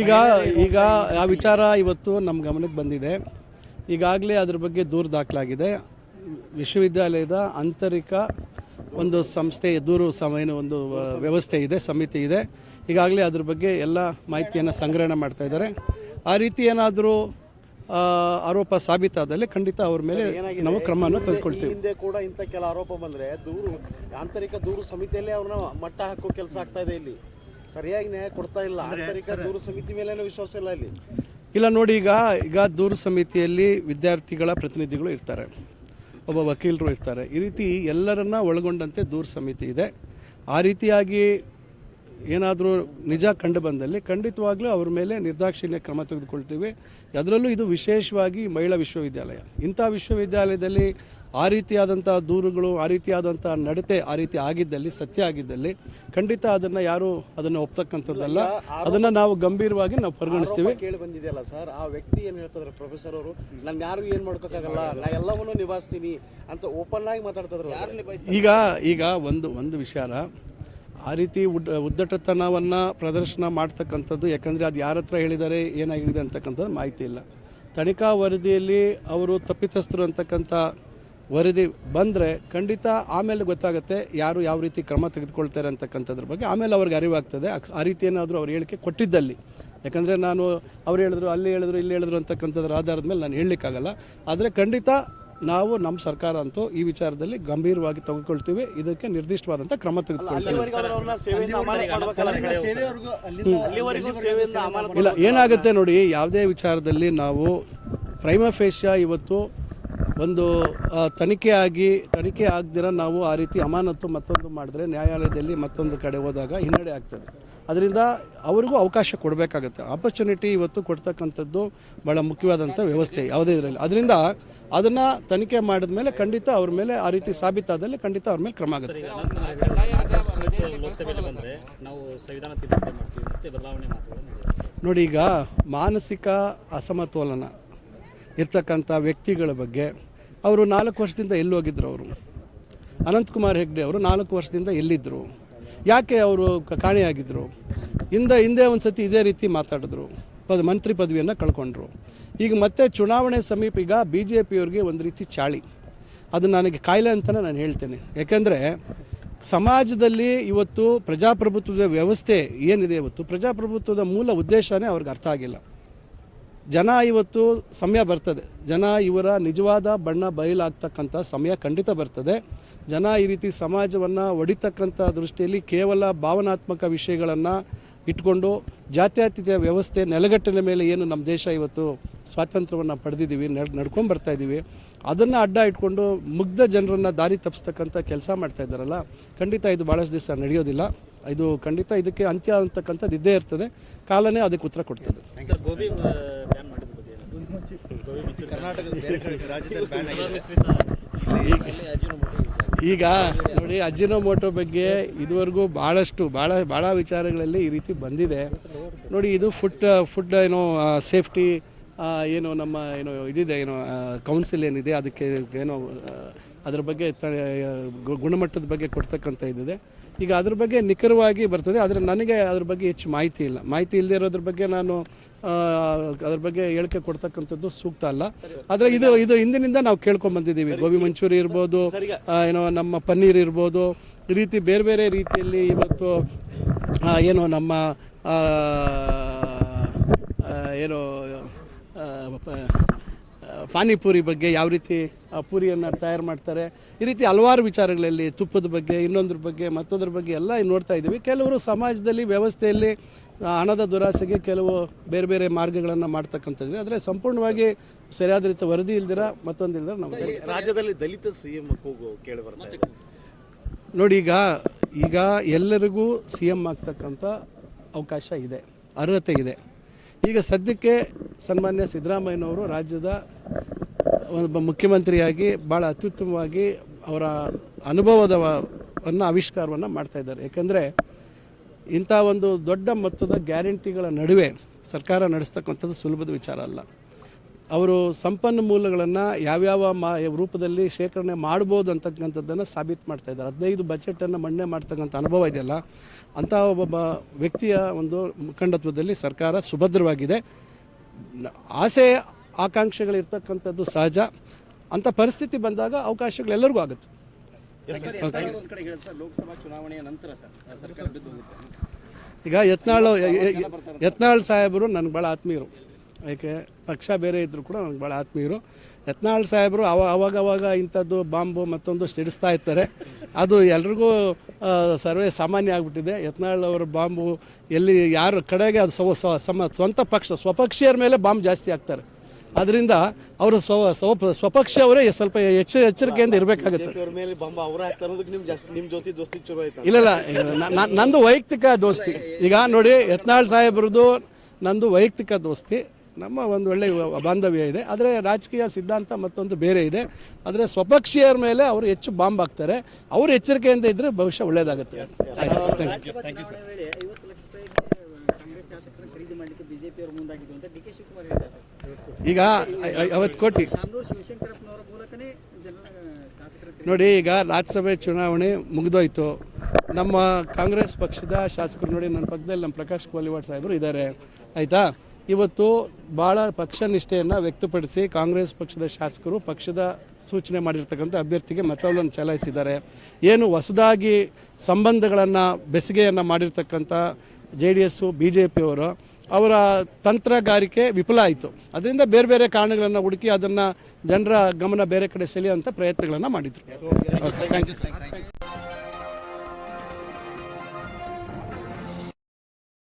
ಈಗ ಈಗ ಆ ವಿಚಾರ ಇವತ್ತು ನಮ್ಮ ಗಮನಕ್ಕೆ ಬಂದಿದೆ. ಈಗಾಗಲೇ ಅದ್ರ ಬಗ್ಗೆ ದೂರು ದಾಖಲಾಗಿದೆ. ವಿಶ್ವವಿದ್ಯಾಲಯದ ಆಂತರಿಕ ಒಂದು ಸಂಸ್ಥೆ ದೂರು ಸಮಯನ ಒಂದು ವ್ಯವಸ್ಥೆ ಇದೆ ಸಮಿತಿ ಇದೆ. ಈಗಾಗಲೇ ಅದ್ರ ಬಗ್ಗೆ ಎಲ್ಲ ಮಾಹಿತಿಯನ್ನು ಸಂಗ್ರಹಣೆ ಮಾಡ್ತಾ ಇದ್ದಾರೆ. ಆ ರೀತಿ ಏನಾದರೂ ಆರೋಪ ಸಾಬೀತಾದಲ್ಲಿ ಖಂಡಿತ ಅವ್ರ ಮೇಲೆ ನಾವು ಕ್ರಮವನ್ನು ತೆಗೆದುಕೊಳ್ತೀವಿ. ಹಿಂದೆ ಕೂಡ ಇಂಥ ಕೆಲ ಆರೋಪ ಬಂದ್ರೆ ದೂರು ಆಂತರಿಕ ದೂರು ಸಮಿತಿಯಲ್ಲೇ ಅವ್ರನ್ನ ಮಟ್ಟ ಹಾಕೋ ಕೆಲಸ ಆಗ್ತಾ ಇದೆ ಇಲ್ಲಿ. ಸರಿಯಾಗಿ ನ್ಯಾಯ ಕೊಡ್ತಾ ಇಲ್ಲ. ಆಂತರಿಕ ದೂರು ಸಮಿತಿ ಮೇಲೆ ವಿಶ್ವಾಸ ಇಲ್ಲ ಇಲ್ಲಿ. ಇಲ್ಲ ನೋಡಿ ಈಗ ಈಗ ದೂರು ಸಮಿತಿಯಲ್ಲಿ ವಿದ್ಯಾರ್ಥಿಗಳ ಪ್ರತಿನಿಧಿಗಳು ಇರ್ತಾರೆ. ಒಬ್ಬ ವಕೀಲರು ಇರ್ತಾರೆ. ಈ ರೀತಿ ಎಲ್ಲರನ್ನ ಒಳಗೊಂಡಂತೆ ದೂರು ಸಮಿತಿ ಇದೆ. ಆ ರೀತಿಯಾಗಿ ಏನಾದರೂ ನಿಜ ಕಂಡು ಬಂದಲ್ಲಿ ಖಂಡಿತವಾಗ್ಲೂ ಅವ್ರ ಮೇಲೆ ನಿರ್ದಾಕ್ಷಿಣ್ಯ ಕ್ರಮ ತೆಗೆದುಕೊಳ್ತೀವಿ. ಅದರಲ್ಲೂ ಇದು ವಿಶೇಷವಾಗಿ ಮಹಿಳಾ ವಿಶ್ವವಿದ್ಯಾಲಯ. ಇಂಥ ವಿಶ್ವವಿದ್ಯಾಲಯದಲ್ಲಿ ಆ ರೀತಿಯಾದಂಥ ದೂರುಗಳು ಆ ರೀತಿಯಾದಂಥ ನಡತೆ ಆ ರೀತಿ ಆಗಿದ್ದಲ್ಲಿ ಸತ್ಯ ಆಗಿದ್ದಲ್ಲಿ ಖಂಡಿತ ಅದನ್ನು ಯಾರು ಅದನ್ನು ಒಪ್ತಕ್ಕಂಥದ್ದಲ್ಲ. ಅದನ್ನು ನಾವು ಗಂಭೀರವಾಗಿ ನಾವು ಪರಿಗಣಿಸ್ತೀವಿ. ಕೇಳಿ ಬಂದಿದೆಯಲ್ಲ ಸರ್ ಆ ವ್ಯಕ್ತಿ ಏನು ಹೇಳ್ತಿದ್ರು ಪ್ರೊಫೆಸರ್ ಅವರು? ನಾನು ಯಾರು ಏನು ಮಾಡ್ಕೋಕ್ಕಾಗಲ್ಲ ನಾ ಎಲ್ಲವನ್ನೂ ನಿಭಾಯಿಸ್ತೀನಿ ಅಂತ ಓಪನ್ ಆಗಿ ಮಾತಾಡ್ತಿದ್ರು ಈಗ ಈಗ ಒಂದು ಒಂದು ವಿಚಾರ. ಆ ರೀತಿ ಉಡ್, ಉದ್ದಟತನವನ್ನು ಪ್ರದರ್ಶನ ಮಾಡ್ತಕ್ಕಂಥದ್ದು, ಯಾಕಂದರೆ ಅದು ಯಾರ ಹತ್ರ ಹೇಳಿದ್ದಾರೆ ಏನಾಗಿದೆ ಅಂತಕ್ಕಂಥದ್ದು ಮಾಹಿತಿ ಇಲ್ಲ. ತನಿಖಾ ವರದಿಯಲ್ಲಿ ಅವರು ತಪ್ಪಿತಸ್ಥರು ಅಂತಕ್ಕಂಥ ವರದಿ ಬಂದರೆ ಖಂಡಿತ ಆಮೇಲೆ ಗೊತ್ತಾಗುತ್ತೆ ಯಾರು ಯಾವ ರೀತಿ ಕ್ರಮ ತೆಗೆದುಕೊಳ್ತಾರೆ ಅಂತಕ್ಕಂಥದ್ರ ಬಗ್ಗೆ. ಆಮೇಲೆ ಅವ್ರಿಗೆ ಅರಿವಾಗ್ತದೆ. ಆ ರೀತಿ ಏನಾದರೂ ಅವ್ರು ಹೇಳಿಕೆ ಕೊಟ್ಟಿದ್ದಲ್ಲಿ. ಯಾಕಂದರೆ ನಾನು ಅವ್ರು ಹೇಳಿದ್ರು, ಅಲ್ಲಿ ಹೇಳಿದ್ರು, ಇಲ್ಲಿ ಹೇಳಿದ್ರು ಅಂತಕ್ಕಂಥದ್ರ ಆಧಾರದ ಮೇಲೆ ನಾನು ಹೇಳಲಿಕ್ಕಾಗಲ್ಲ. ಆದರೆ ಖಂಡಿತ ನಾವು ನಮ್ಮ ಸರ್ಕಾರ ಅಂತೂ ಈ ವಿಚಾರದಲ್ಲಿ ಗಂಭೀರವಾಗಿ ತೆಗೆದುಕೊಳ್ತೀವಿ ಇದಕ್ಕೆ ನಿರ್ದಿಷ್ಟವಾದಂಥ ಕ್ರಮ ತೆಗೆದುಕೊಳ್ತೀವಿ. ಇಲ್ಲ ಏನಾಗುತ್ತೆ ನೋಡಿ ಯಾವುದೇ ವಿಚಾರದಲ್ಲಿ ನಾವು ಪ್ರೈಮಫೇಷಿಯ ಇವತ್ತು ಒಂದು ತನಿಖೆ ಆಗಿ, ತನಿಖೆ ಆಗದಿರ ನಾವು ಆ ರೀತಿ ಅಮಾನತು ಮತ್ತೊಂದು ಮಾಡಿದ್ರೆ ನ್ಯಾಯಾಲಯದಲ್ಲಿ ಮತ್ತೊಂದು ಕಡೆ ಹೋದಾಗ ಹಿನ್ನಡೆ ಆಗ್ತದೆ. ಅದರಿಂದ ಅವರಿಗೂ ಅವಕಾಶ ಕೊಡಬೇಕಾಗುತ್ತೆ. ಆಪರ್ಚುನಿಟಿ ಇವತ್ತು ಕೊಡ್ತಕ್ಕಂಥದ್ದು ಭಾಳ ಮುಖ್ಯವಾದಂಥ ವ್ಯವಸ್ಥೆ ಯಾವುದೇ ಇದರಲ್ಲಿ. ಅದರಿಂದ ಅದನ್ನು ತನಿಖೆ ಮಾಡಿದ ಮೇಲೆ ಖಂಡಿತ ಅವ್ರ ಮೇಲೆ ಆ ರೀತಿ ಸಾಬೀತಾದಲ್ಲಿ ಖಂಡಿತ ಅವ್ರ ಮೇಲೆ ಕ್ರಮ ಆಗುತ್ತೆ. ನೋಡಿ ಈಗ ಮಾನಸಿಕ ಅಸಮತೋಲನ ಇರ್ತಕ್ಕಂಥ ವ್ಯಕ್ತಿಗಳ ಬಗ್ಗೆ ಅವರು ನಾಲ್ಕು ವರ್ಷದಿಂದ ಎಲ್ಲಿ ಹೋಗಿದ್ರು ಅವರು? ಅನಂತಕುಮಾರ್ ಹೆಗ್ಡೆ ಅವರು ನಾಲ್ಕು ವರ್ಷದಿಂದ ಎಲ್ಲಿದ್ದರು ಯಾಕೆ ಅವರು ಕಾಣೆಯಾಗಿದ್ದರು ಹಿಂದೆ ಹಿಂದೆ ಒಂದು ಸತಿ ಇದೇ ರೀತಿ ಮಾತಾಡಿದ್ರು. ಪದ, ಮಂತ್ರಿ ಪದವಿಯನ್ನು ಕಳ್ಕೊಂಡ್ರು. ಈಗ ಮತ್ತೆ ಚುನಾವಣೆ ಸಮೀಪ ಈಗ ಬಿ ಜೆ ಪಿಯವ್ರಿಗೆ ಒಂದು ರೀತಿ ಚಾಳಿ. ಅದು ನನಗೆ ಕಾಯಿಲೆ ಅಂತಲೇ ನಾನು ಹೇಳ್ತೇನೆ. ಯಾಕೆಂದರೆ ಸಮಾಜದಲ್ಲಿ ಇವತ್ತು ಪ್ರಜಾಪ್ರಭುತ್ವದ ವ್ಯವಸ್ಥೆ ಏನಿದೆ ಇವತ್ತು? ಪ್ರಜಾಪ್ರಭುತ್ವದ ಮೂಲ ಉದ್ದೇಶನೇ ಅವ್ರಿಗೆ ಅರ್ಥ ಆಗಿಲ್ಲ. ಜನ ಇವತ್ತು ಸಮಯ ಬರ್ತದೆ. ಜನ ಇವರ ನಿಜವಾದ ಬಣ್ಣ ಬಯಲಾಗ್ತಕ್ಕಂಥ ಸಮಯ ಖಂಡಿತ ಬರ್ತದೆ. ಜನ ಈ ರೀತಿ ಸಮಾಜವನ್ನು ಒಡಿತಕ್ಕಂಥ ದೃಷ್ಟಿಯಲ್ಲಿ ಕೇವಲ ಭಾವನಾತ್ಮಕ ವಿಷಯಗಳನ್ನು ಇಟ್ಕೊಂಡು ಜಾತ್ಯತೀತ ವ್ಯವಸ್ಥೆ ನೆಲೆಗಟ್ಟಿನ ಮೇಲೆ ಏನು ನಮ್ಮ ದೇಶ ಇವತ್ತು ಸ್ವಾತಂತ್ರ್ಯವನ್ನು ಪಡೆದಿದ್ದೀವಿ, ನಡ್, ನಡ್ಕೊಂಡು ಬರ್ತಾ ಇದ್ದೀವಿ, ಅದನ್ನು ಅಡ್ಡ ಇಟ್ಕೊಂಡು ಮುಗ್ಧ ಜನರನ್ನು ದಾರಿ ತಪ್ಪಿಸ್ತಕ್ಕಂಥ ಕೆಲಸ ಮಾಡ್ತಾ ಇದ್ದಾರಲ್ಲ, ಖಂಡಿತ ಇದು ಭಾಳಷ್ಟು ದಿವಸ ನಡೆಯೋದಿಲ್ಲ. ಇದು ಖಂಡಿತ ಇದಕ್ಕೆ ಅಂತ್ಯ ಅಂತಕ್ಕಂಥದ್ದು ಇದ್ದೇ ಇರ್ತದೆ. ಕಾಲನೇ ಅದಕ್ಕೆ ಉತ್ತರ ಕೊಡ್ತದೆ. ಸರ್ ಗೋಬಿ ಬ್ಯಾನ್ ಮಾಡಿದ ಬಗ್ಗೆ ಏನು? ಗೋಬಿ ಮಂಚೂರಿ. ಕರ್ನಾಟಕದ ರಾಜ್ಯದಲ್ಲಿ ಬ್ಯಾನ್ ಆಗಿದೆ. ಈಗ ನೋಡಿ ಅಜಿನೋಮೋಟೋ ಬಗ್ಗೆ ಇದುವರೆಗೂ ಭಾಳಷ್ಟು ಭಾಳ ಭಾಳ ವಿಚಾರಗಳಲ್ಲಿ ಈ ರೀತಿ ಬಂದಿದೆ. ನೋಡಿ ಇದು ಫುಡ್ ಫುಡ್ ಏನೋ ಸೇಫ್ಟಿ ಏನು ನಮ್ಮ ಏನು ಇದಿದೆ ಏನೋ ಕೌನ್ಸಿಲ್ ಏನಿದೆ ಅದಕ್ಕೆ ಏನೋ ಅದ್ರ ಬಗ್ಗೆ ತ ಗುಣಮಟ್ಟದ ಬಗ್ಗೆ ಕೊಡ್ತಕ್ಕಂಥ ಇದ್ದಿದೆ ಈಗ ಅದ್ರ ಬಗ್ಗೆ ನಿಖರವಾಗಿ ಬರ್ತದೆ ಆದರೆ ನನಗೆ ಅದ್ರ ಬಗ್ಗೆ ಹೆಚ್ಚು ಮಾಹಿತಿ ಇಲ್ಲ. ಮಾಹಿತಿ ಇಲ್ಲದೆ ಇರೋದ್ರ ಬಗ್ಗೆ ನಾನು ಅದ್ರ ಬಗ್ಗೆ ಹೇಳಿಕೆ ಕೊಡ್ತಕ್ಕಂಥದ್ದು ಸೂಕ್ತ ಅಲ್ಲ. ಆದರೆ ಇದು ಇದು ಹಿಂದಿನಿಂದ ನಾವು ಕೇಳ್ಕೊಂಡ್ ಬಂದಿದ್ದೀವಿ. ಗೋಬಿ ಮಂಚೂರಿ ಇರ್ಬೋದು ಏನೋ ನಮ್ಮ ಪನ್ನೀರ್ ಇರ್ಬೋದು ಈ ರೀತಿ ಬೇರೆ ಬೇರೆ ರೀತಿಯಲ್ಲಿ ಇವತ್ತು ಏನು ನಮ್ಮ ಏನೋ ಪಾನಿಪುರಿ ಬಗ್ಗೆ ಯಾವ ರೀತಿ ಪೂರಿಯನ್ನು ತಯಾರು ಮಾಡ್ತಾರೆ ಈ ರೀತಿ ಹಲವಾರು ವಿಚಾರಗಳಲ್ಲಿ ತುಪ್ಪದ ಬಗ್ಗೆ ಇನ್ನೊಂದ್ರ ಬಗ್ಗೆ ಮತ್ತೊಂದ್ರ ಬಗ್ಗೆ ಎಲ್ಲ ನೋಡ್ತಾ ಇದ್ದೀವಿ. ಕೆಲವರು ಸಮಾಜದಲ್ಲಿ ವ್ಯವಸ್ಥೆಯಲ್ಲಿ ಹಣದ ದುರಾಸೆಗೆ ಕೆಲವು ಬೇರೆ ಬೇರೆ ಮಾರ್ಗಗಳನ್ನು ಮಾಡ್ತಕ್ಕಂಥದ್ದು ಆದರೆ ಸಂಪೂರ್ಣವಾಗಿ ಸರಿಯಾದ ರೀತಿ ವರದಿ ಇಲ್ದಿರ ಮತ್ತೊಂದು ಇಲ್ದಿರ ನಾವು ರಾಜ್ಯದಲ್ಲಿ ದಲಿತ ಸಿಎಂ ಕೂಗು ಕೇಳಿ ಬರ್ತಾರೆ ನೋಡಿ ಈಗ ಈಗ ಎಲ್ಲರಿಗೂ ಸಿ ಎಂ ಆಗ್ತಕ್ಕಂಥ ಅವಕಾಶ ಇದೆ ಅರ್ಹತೆ ಇದೆ. ಈಗ ಸದ್ಯಕ್ಕೆ ಸನ್ಮಾನ್ಯ ಸಿದ್ದರಾಮಯ್ಯನವರು ರಾಜ್ಯದ ಒಬ್ಬ ಮುಖ್ಯಮಂತ್ರಿಯಾಗಿ ಭಾಳ ಅತ್ಯುತ್ತಮವಾಗಿ ಅವರ ಅನುಭವದವನ್ನು ಆವಿಷ್ಕಾರವನ್ನು ಮಾಡ್ತಾ ಇದ್ದಾರೆ. ಯಾಕಂದರೆ ಇಂಥ ಒಂದು ದೊಡ್ಡ ಮೊತ್ತದ ಗ್ಯಾರಂಟಿಗಳ ನಡುವೆ ಸರ್ಕಾರ ನಡೆಸ್ತಕ್ಕಂಥದ್ದು ಸುಲಭದ ವಿಚಾರ ಅಲ್ಲ. ಅವರು ಸಂಪನ್ಮೂಲಗಳನ್ನು ಯಾವ್ಯಾವ ಮಾ ರೂಪದಲ್ಲಿ ಶೇಖರಣೆ ಮಾಡ್ಬೋದು ಅಂತಕ್ಕಂಥದ್ದನ್ನು ಸಾಬೀತು ಮಾಡ್ತಾ ಇದ್ದಾರೆ. ಹದಿನೈದು ಬಜೆಟನ್ನು ಮಂಡನೆ ಮಾಡ್ತಕ್ಕಂಥ ಅನುಭವ ಇದೆಯಲ್ಲ ಅಂತಹ ಒಬ್ಬ ವ್ಯಕ್ತಿಯ ಒಂದು ಮುಖಂಡತ್ವದಲ್ಲಿ ಸರ್ಕಾರ ಸುಭದ್ರವಾಗಿದೆ. ಆಸೆ ಆಕಾಂಕ್ಷೆಗಳಿರ್ತಕ್ಕಂಥದ್ದು ಸಹಜ. ಅಂಥ ಪರಿಸ್ಥಿತಿ ಬಂದಾಗ ಅವಕಾಶಗಳೆಲ್ಲರಿಗೂ ಆಗುತ್ತೆ. ಒಂದು ಕಡೆ ಹೇಳಿದ್ರೆ ಸರ್ ಲೋಕಸಭಾ ಚುನಾವಣೆಯ ನಂತರ ಸರ್ ಸರ್ಕಾರ ಈಗ ಯತ್ನಾಳ್ ಯತ್ನಾಳ್ ಸಾಹೇಬರು ನನಗೆ ಭಾಳ ಆತ್ಮೀಯರು. ಯಾಕೆ ಪಕ್ಷ ಬೇರೆ ಇದ್ದರೂ ಕೂಡ ನನಗೆ ಭಾಳ ಆತ್ಮೀಯರು. ಯತ್ನಾಳ್ ಸಾಹೇಬರು ಅವ ಅವಾಗ ಅವಾಗ ಇಂಥದ್ದು ಬಾಂಬು ಮತ್ತೊಂದು ಸಿಡಿಸ್ತಾ ಇರ್ತಾರೆ. ಅದು ಎಲ್ರಿಗೂ ಸರ್ವೇ ಸಾಮಾನ್ಯ ಆಗಿಬಿಟ್ಟಿದೆ. ಯತ್ನಾಳ್ ಅವರ ಬಾಂಬು ಎಲ್ಲಿ ಯಾರ ಕಡೆಗೆ ಅದು ಸ್ವ ಸಮ ಸ್ವಂತ ಪಕ್ಷ ಸ್ವಪಕ್ಷೀಯರ ಮೇಲೆ ಬಾಂಬ್ ಜಾಸ್ತಿ ಆಗ್ತಾರೆ ಅದರಿಂದ ಅವರು ಸ್ವ ಸ್ವ ಸ್ವಪಕ್ಷವರೇ ಸ್ವಲ್ಪ ಎಚ್ಚ ಎಚ್ಚರಿಕೆಯಿಂದ ಇರಬೇಕಾಗುತ್ತೆ. ಅವ್ರ ಅವ್ರ ಇಲ್ಲ ಇಲ್ಲ ನಂದು ವೈಯಕ್ತಿಕ ದೋಸ್ತಿ. ಈಗ ನೋಡಿ ಯತ್ನಾಳ್ ಸಾಹೇಬ್ರದ್ದು ನಂದು ವೈಯಕ್ತಿಕ ದೋಸ್ತಿ. ನಮ್ಮ ಒಂದು ಒಳ್ಳೆಯ ಬಾಂಧವ್ಯ ಇದೆ. ಆದರೆ ರಾಜಕೀಯ ಸಿದ್ಧಾಂತ ಮತ್ತೊಂದು ಬೇರೆ ಇದೆ. ಆದರೆ ಸ್ವಪಕ್ಷೀಯರ ಮೇಲೆ ಅವರು ಹೆಚ್ಚು ಬಾಂಬ್ ಹಾಕ್ತಾರೆ. ಅವರು ಎಚ್ಚರಿಕೆಯಿಂದ ಇದ್ದರೆ ಭವಿಷ್ಯ ಒಳ್ಳೆಯದಾಗುತ್ತೆ ಈಗ ಅವತ್ತು ಕೋಟಿ. ನೋಡಿ ಈಗ ರಾಜ್ಯಸಭೆ ಚುನಾವಣೆ ಮುಗಿದೋಯ್ತು. ನಮ್ಮ ಕಾಂಗ್ರೆಸ್ ಪಕ್ಷದ ಶಾಸಕರು ನೋಡಿ ನನ್ನ ಪಕ್ಕದಲ್ಲಿ ನಮ್ಮ ಪ್ರಕಾಶ್ ಕೋಲಿವಾಡ್ ಸಾಹೇಬರು ಇದ್ದಾರೆ. ಆಯಿತಾ? ಇವತ್ತು ಭಾಳ ಪಕ್ಷ ನಿಷ್ಠೆಯನ್ನು ವ್ಯಕ್ತಪಡಿಸಿ ಕಾಂಗ್ರೆಸ್ ಪಕ್ಷದ ಶಾಸಕರು ಪಕ್ಷದ ಸೂಚನೆ ಮಾಡಿರ್ತಕ್ಕಂಥ ಅಭ್ಯರ್ಥಿಗೆ ಮತವನ್ನು ಚಲಾಯಿಸಿದ್ದಾರೆ. ಏನು ಹೊಸದಾಗಿ ಸಂಬಂಧಗಳನ್ನು ಬೆಸಿಗೆಯನ್ನು ಮಾಡಿರ್ತಕ್ಕಂಥ J D S B J ಪಿಯವರು ಅವರ ತಂತ್ರಗಾರಿಕೆ ವಿಫಲ ಆಯಿತು. ಅದರಿಂದ ಬೇರೆ ಬೇರೆ ಕಾರಣಗಳನ್ನು ಹುಡುಕಿ ಅದನ್ನು ಜನರ ಗಮನ ಬೇರೆ ಕಡೆ ಸೆಳೆಯುವಂಥ ಪ್ರಯತ್ನಗಳನ್ನು ಮಾಡಿದರು. Thank you